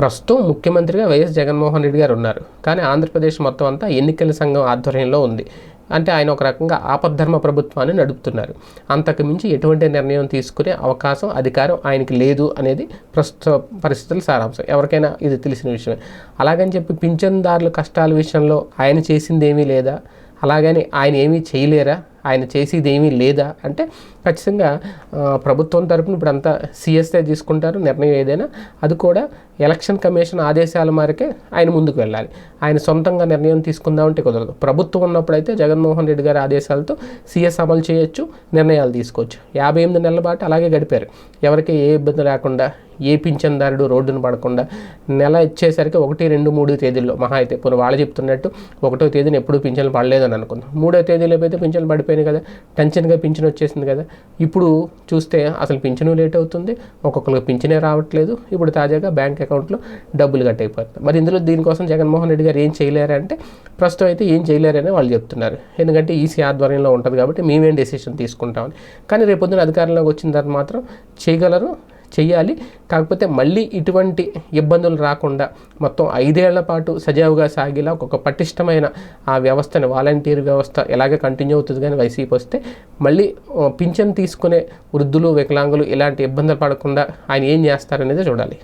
ప్రస్తుతం ముఖ్యమంత్రిగా వైఎస్ జగన్మోహన్ రెడ్డి గారు ఉన్నారు. కానీ ఆంధ్రప్రదేశ్ మొత్తం అంతా ఎన్నికల సంఘం ఆధ్వర్యంలో ఉంది. అంటే ఆయన ఒక రకంగా ఆపద్ధర్మ ప్రభుత్వాన్ని నడుపుతున్నారు. అంతకు మించి ఎటువంటి నిర్ణయం తీసుకునే అవకాశం అధికారం ఆయనకి లేదు అనేది ప్రస్తుత పరిస్థితుల సారాంశం. ఎవరికైనా ఇది తెలిసిన విషయమే. అలాగని చెప్పి పింఛన్దారుల కష్టాల విషయంలో ఆయన చేసింది ఏమీ లేదా? అలాగని ఆయన ఏమీ చేయలేరా? ఆయన చేసేది ఏమీ లేదా? అంటే ఖచ్చితంగా ప్రభుత్వం తరపున ఇప్పుడు అంతా సిఎస్ఏ తీసుకుంటారు నిర్ణయం ఏదైనా అది కూడా ఎలక్షన్ కమిషన్ ఆదేశాల మేరకే ఆయన ముందుకు వెళ్ళాలి. ఆయన సొంతంగా నిర్ణయం తీసుకుందామంటే కుదరదు. ప్రభుత్వం ఉన్నప్పుడైతే జగన్మోహన్ రెడ్డి గారి ఆదేశాలతో సీఎస్ అమలు చేయొచ్చు నిర్ణయాలు తీసుకోవచ్చు. యాభై ఎనిమిది నెలల పాటు అలాగే గడిపారు. ఎవరికి ఏ ఇబ్బంది లేకుండా ఏ పింఛన్దారుడు రోడ్డును పడకుండా నెల ఇచ్చేసరికి ఒకటి రెండు మూడు తేదీల్లో మహా అయితే ఇప్పుడు వాళ్ళు చెప్తున్నట్టు ఒకటో తేదీన ఎప్పుడూ పింఛన్లు పడలేదని అనుకుందాం. మూడో తేదీలో అయితే పింఛన్లు పడిపోయినాయి కదా టెన్షన్గా పింఛన్ వచ్చేసింది కదా ఇప్పుడు చూస్తే అసలు పింఛను లేట్ అవుతుంది ఒక్కొక్కరికి పింఛనే రావట్లేదు ఇప్పుడు తాజాగా బ్యాంక్ అకౌంట్లో డబ్బులు కట్ అయిపోతుంది మరి ఇందులో దీనికోసం జగన్మోహన్ రెడ్డి గారు ఏం చేయలేరంటే ప్రస్తుతం అయితే ఏం చేయలేరని వాళ్ళు చెప్తున్నారు. ఎందుకంటే ఈసీ ఆధ్వర్యంలో ఉంటుంది కాబట్టి మేమేం డెసిషన్ తీసుకుంటామని. కానీ రేపొద్దున అధికారంలోకి వచ్చిన తర్వాత మాత్రం చేయగలరు చేయాలి కాకపోతే మళ్ళీ ఇటువంటి ఇబ్బందులు రాకుండా మొత్తం ఐదేళ్ళ పాటు సజావుగా సాగేలా ఒక పటిష్టమైన ఆ వ్యవస్థని వాలంటీర్ వ్యవస్థ ఎలాగే కంటిన్యూ అవుతుంది కానీ వైసీపీ వస్తే మళ్ళీ పింఛన్ తీసుకునే వృద్ధులు వికలాంగులు ఇలాంటి ఇబ్బందులు పడకుండా ఆయన ఏం చేస్తారనేది చూడాలి.